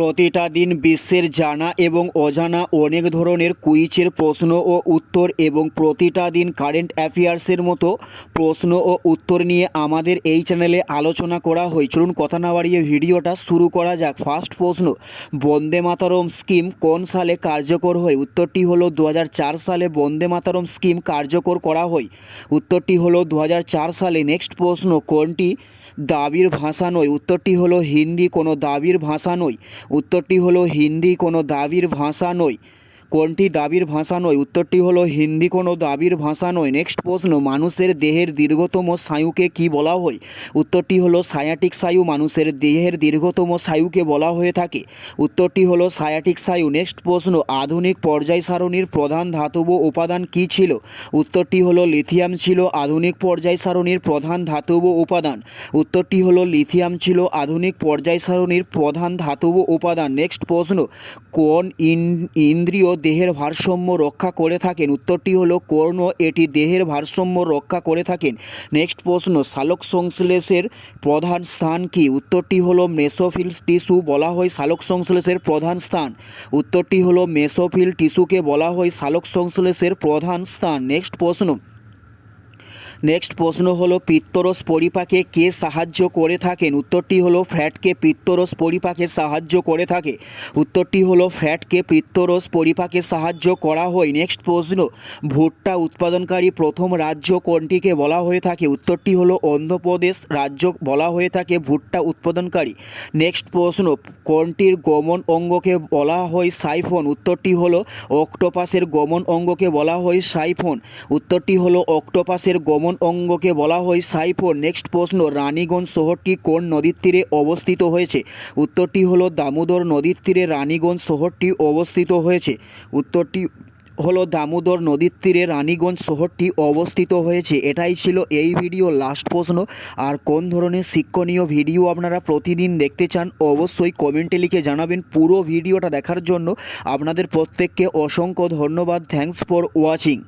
প্রতিটা দিন বিশ্বের জানা এবং অজানা অনেক ধরনের কুইজের প্রশ্ন ও উত্তর এবং প্রতিটা দিন কারেন্ট অ্যাফেয়ার্সের মতো প্রশ্ন ও উত্তর নিয়ে আমাদের এই চ্যানেলে আলোচনা করা হয়। চলুন কথা না বাড়িয়ে ভিডিওটা শুরু করা যাক। ফার্স্ট প্রশ্ন, বন্দে মাতারম স্কিম কোন সালে কার্যকর হয়? উত্তরটি হলো দু হাজার চার সালে বন্দে মাতারম স্কিম কার্যকর করা হয়। উত্তরটি হলো দু হাজার চার সালে। নেক্সট প্রশ্ন, কোনটি দাবির ভাষা নয়? উত্তরটি হলো হিন্দি, কোনো দাবির ভাষা নয়। উত্তরটি হলো হিন্দি কোনো দাবির ভাষা নয়। কোনটি দাবির ভাষা নয়? উত্তরটি হলো, হিন্দি কোনো দাবির ভাষা নয়। নেক্সট প্রশ্ন, মানুষের দেহের দীর্ঘতম স্নায়ুকে কি বলা হয়? উত্তরটি হলো সায়াটিক স্নায়ু মানুষের দেহের দীর্ঘতম স্নায়ুকে বলা হয়ে থাকে। উত্তরটি হলো সায়াটিক স্নায়ু। নেক্সট প্রশ্ন, আধুনিক পর্যায় সারণীর প্রধান ধাতব উপাদান কি ছিল? উত্তরটি হলো লিথিয়াম ছিল আধুনিক পর্যায় সারণীর প্রধান ধাতব উপাদান। উত্তরটি হলো লিথিয়াম ছিল আধুনিক পর্যায় সারণীর প্রধান ধাতব উপাদান। নেক্সট প্রশ্ন, কোন ইন- ইন্দ্রিয় দেহের ভারসাম্য রক্ষা করে থাকেন। উত্তরটি হলো কর্ণ, এটি দেহের ভারসাম্য রক্ষা করে থাকেন। নেক্সট প্রশ্ন শালক সংশ্লেষের প্রধান স্থান কি? উত্তরটি হলো মেসোফিল টিস্যু বলা হয় শালক সংশ্লেষের প্রধান স্থান। উত্তরটি হলো মেসোফিল টিস্যুকে বলা হয় শালক সংশ্লেষের প্রধান স্থান। নেক্সট প্রশ্ন নেক্সট প্রশ্ন হলো পিত্তরস পরিপাকে কে সাহায্য করে থাকেন? উত্তরটি হলো ফ্যাটকে পিত্তরস পরিপাকে সাহায্য করে থাকে। উত্তরটি হলো ফ্যাটকে পিত্তরস পরিপাকে সাহায্য করা হয়। নেক্সট প্রশ্ন, ভুট্টা উৎপাদনকারী প্রথম রাজ্য কোনটিকে বলা হয়ে থাকে? উত্তরটি হলো, অন্ধ্রপ্রদেশ রাজ্য বলা হয়ে থাকে ভুট্টা উৎপাদনকারী। নেক্সট প্রশ্ন, কোনটির গমন অঙ্গকে বলা হয় সাইফোন? উত্তরটি হলো, অক্টোপাসের গমন অঙ্গকে বলা হয় সাইফোন। উত্তরটি হলো, অক্টোপাসের গমন অঙ্গকে বলা হয় সাইফোন নেক্সট প্রশ্ন, রানীগঞ্জ শহরটি কোন নদীর তীরে অবস্থিত হয়েছে? উত্তরটি হলো দামোদর নদীর তীরে রানীগঞ্জ শহরটি অবস্থিত হয়েছে। উত্তরটি হলো দামোদর নদীর তীরে রানীগঞ্জ শহরটি অবস্থিত হয়েছে। এটাই ছিল এই ভিডিও। লাস্ট প্রশ্ন, আর কোন ধরনের শিক্ষণীয় ভিডিও আপনারা প্রতিদিন দেখতে চান, অবশ্যই কমেন্টে লিখে জানাবেন। পুরো ভিডিওটা দেখার জন্য আপনাদের প্রত্যেককে অসংখ্য ধন্যবাদ। Thanks for watching